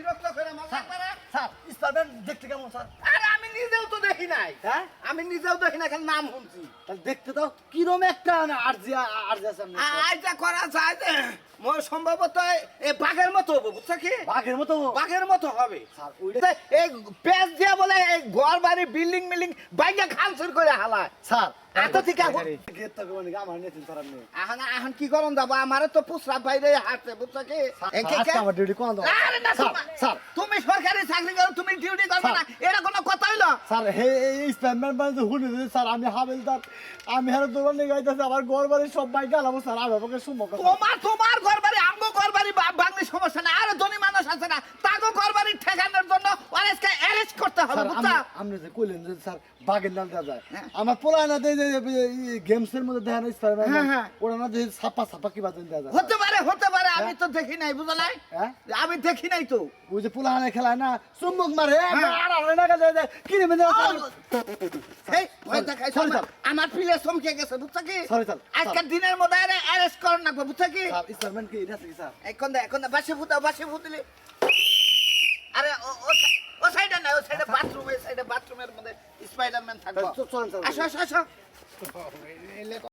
একবারে। Sir Spiderman দেখতে কেমন স্যার? আরে আমি নিজেও তো দেখি নাই। হ্যাঁ? আমি নিজেও দেখি না খালি নাম শুনছি। তাহলে দেখতে দাও কিরম একটা আরজিয়া আরজিয়া সামনে আইটা করা যায় মোর সম্ভবত এই বাঘের মতো হবে বুঝছ কি? বাঘের মতো বাঘের মতো হবে। স্যার ওইটা এই পেঁচ দিয়া বলে এই ঘর বাড়ি বিল্ডিং মিল্ডিং বাইকে খানসুর করে হালায়। স্যার এত ঠিক আছে গেট তো মানে আমার নেতিন স্যার আপনি এখন এখন কি করন যাব? আমারে তো পুসরা বাইরে হাঁটছে বুঝছ কি? এই কে- আজকে কে- আমার ডিউটি কোন দাও আরে না স্যার তোমার- স্যার। তুমি সরকারি চাকরি করো তুমি ডিউটি করবে না এটা কোনো কথা হইল স্যার, হে, এই স্প্যানম্যান মানে শুনে দিয়েছে, স্যার, আমি হাবেলদার আমি হারে নিয়ে গাইতেছি আমার ঘর বাড়ি সব বাইক গেলাম স্যার, আমি আমাকে সুমক তোমার তোমার ঘর বাড়ি আমগো ঘর বাড়ি বা- বাংলি সমস্যা না আরে ধনী মানুষ আছে না তাকে ঘর বাড়ি ঠেকানোর জন্য অনেককে অ্যারেস্ট করতে হবে স্যার বুঝছ আপনি যে কইলেন যে স্যার বাগের নাম দেওয়া যায় হ্যাঁ। আমার পোলা না দেয় যে গেমস এর মধ্যে হ্যাঁ, স্প্যানম্যান হ্যাঁ। ওরা না যে ছাপা ছাপা কি বাজেন দেওয়া যায়? হতে পারে হতে পারে আমি তো দেখি নাই বুঝো নাই? হ্যাঁ? আমি দেখি নাই তো। ওই যে পোলা হানে খেলায় না চুম্বক মারে হ্যাঁ। আর আর না কাজে যায় কি রে মানে এই, ওই দেখাই Sorry, আমার- আমার পিলে চমকে গেছে বুঝছ কি? Sorry, sir. আজকের দিনের মধ্যে অ্যারেস্ট করেন না বুঝছ কি? স্যার স্প্যানম্যান কি এটা স্যার এখন দে এখন বাসে ফুটা বাসে ফুটলে বাথরুমের মধ্যে স্পাইডারম্যান থাকব। আসো আসো আসো।